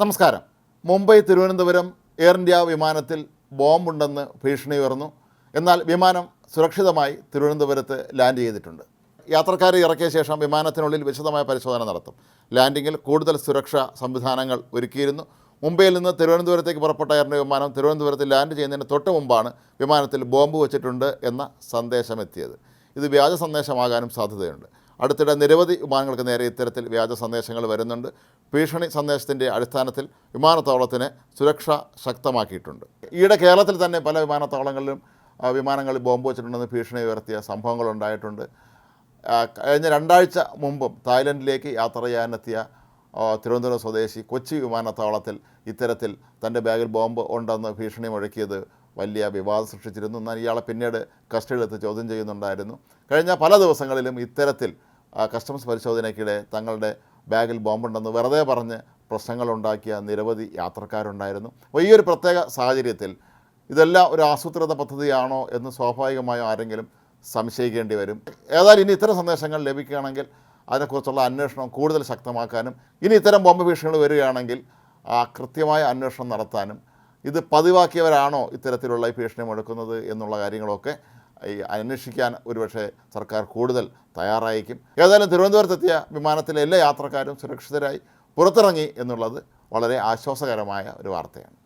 നമസ്കാരം. Mumbai Thiruvananthapuram air India വിമാനത്തിൽ ബോംബുണ്ടെന്ന് ഭീഷണി ഉയർന്നു. എന്നാൽ വിമാനം സുരക്ഷിതമായി തിരുവനന്തപുരത്ത് ലാൻഡ് ചെയ്തിട്ടുണ്ട്. യാത്രക്കാരെ ഇറക്കിയ ശേഷം വിമാനത്തിനുള്ളിൽ വിശദമായ പരിശോധന നടത്തും. ലാൻഡിങ്ങിൽ കൂടുതൽ സുരക്ഷാ സംവിധാനങ്ങൾ ഒരുക്കിയിരുന്നു. മുംബൈയിൽ നിന്ന് തിരുവനന്തപുരത്തേക്ക് പുറപ്പെട്ട ഇന്ത്യ വിമാനം തിരുവനന്തപുരത്ത് ലാൻഡ് ചെയ്യുന്നതിന് തൊട്ട് മുമ്പാണ് വിമാനത്തിൽ ബോംബ് വെച്ചിട്ടുണ്ട് എന്ന സന്ദേശം എത്തിയത് ഇത് വ്യാജ സന്ദേശമാകാനും സാധ്യതയുണ്ട്. അടുത്തിടെ നിരവധി വിമാനങ്ങൾക്ക് നേരെ ഇത്തരത്തിൽ വ്യാജ സന്ദേശങ്ങൾ വരുന്നുണ്ട്. ഭീഷണി സന്ദേശത്തിന്റെ അടിസ്ഥാനത്തിൽ വിമാനത്താവളത്തിന് സുരക്ഷ ശക്തമാക്കിയിട്ടുണ്ട്. ഈയിടെ കേരളത്തിൽ തന്നെ പല വിമാനത്താവളങ്ങളിലും വിമാനങ്ങളിൽ ബോംബ് വെച്ചിട്ടുണ്ടെന്ന് ഭീഷണി ഉയർത്തിയ സംഭവങ്ങൾ ഉണ്ടായിട്ടുണ്ട്. കഴിഞ്ഞ രണ്ടാഴ്ച മുമ്പും തായ്ലൻഡിലേക്ക് യാത്ര ചെയ്യാനെത്തിയ തിരുവനന്തപുരം സ്വദേശി കൊച്ചി വിമാനത്താവളത്തിൽ ഇത്തരത്തിൽ തന്റെ ബാഗിൽ ബോംബ് ഉണ്ടെന്ന് ഭീഷണി മുഴക്കിയത് വലിയ വിവാദം സൃഷ്ടിച്ചിരുന്നു. എന്നാൽ ഇയാളെ പിന്നീട് കസ്റ്റഡിയിലെടുത്ത് ചോദ്യം ചെയ്യുന്നുണ്ടായിരുന്നു. കഴിഞ്ഞ പല ദിവസങ്ങളിലും ഇത്തരത്തിൽ കസ്റ്റംസ് പരിശോധനയ്ക്കിടെ തങ്ങളുടെ ബാഗിൽ ബോംബുണ്ടെന്ന് വെറുതെ പറഞ്ഞ് പ്രശ്നങ്ങളുണ്ടാക്കിയ നിരവധി യാത്രക്കാരുണ്ടായിരുന്നു. അപ്പോൾ ഈ ഒരു പ്രത്യേക സാഹചര്യത്തിൽ ഇതെല്ലാം ഒരു ആസൂത്രിത പദ്ധതിയാണോ എന്ന് സ്വാഭാവികമായും ആരെങ്കിലും സംശയിക്കേണ്ടി വരും. ഏതായാലും ഇനി ഇത്തരം സന്ദേശങ്ങൾ ലഭിക്കുകയാണെങ്കിൽ അതിനെക്കുറിച്ചുള്ള അന്വേഷണം കൂടുതൽ ശക്തമാക്കാനും ഇനി ഇത്തരം ബോംബ് ഭീഷണികൾ വരികയാണെങ്കിൽ കൃത്യമായ അന്വേഷണം നടത്താനും ഇത് പതിവാക്കിയവരാണോ ഇത്തരത്തിലുള്ള ഭീഷണി മുഴക്കുന്നത് എന്നുള്ള കാര്യങ്ങളൊക്കെ ഈ അന്വേഷിക്കാൻ ഒരുപക്ഷെ സർക്കാർ കൂടുതൽ തയ്യാറായിരിക്കും. ഏതായാലും തിരുവനന്തപുരത്തെത്തിയ വിമാനത്തിലെ എല്ലാ യാത്രക്കാരും സുരക്ഷിതരായി പുറത്തിറങ്ങി എന്നുള്ളത് വളരെ ആശ്വാസകരമായ ഒരു വാർത്തയാണ്.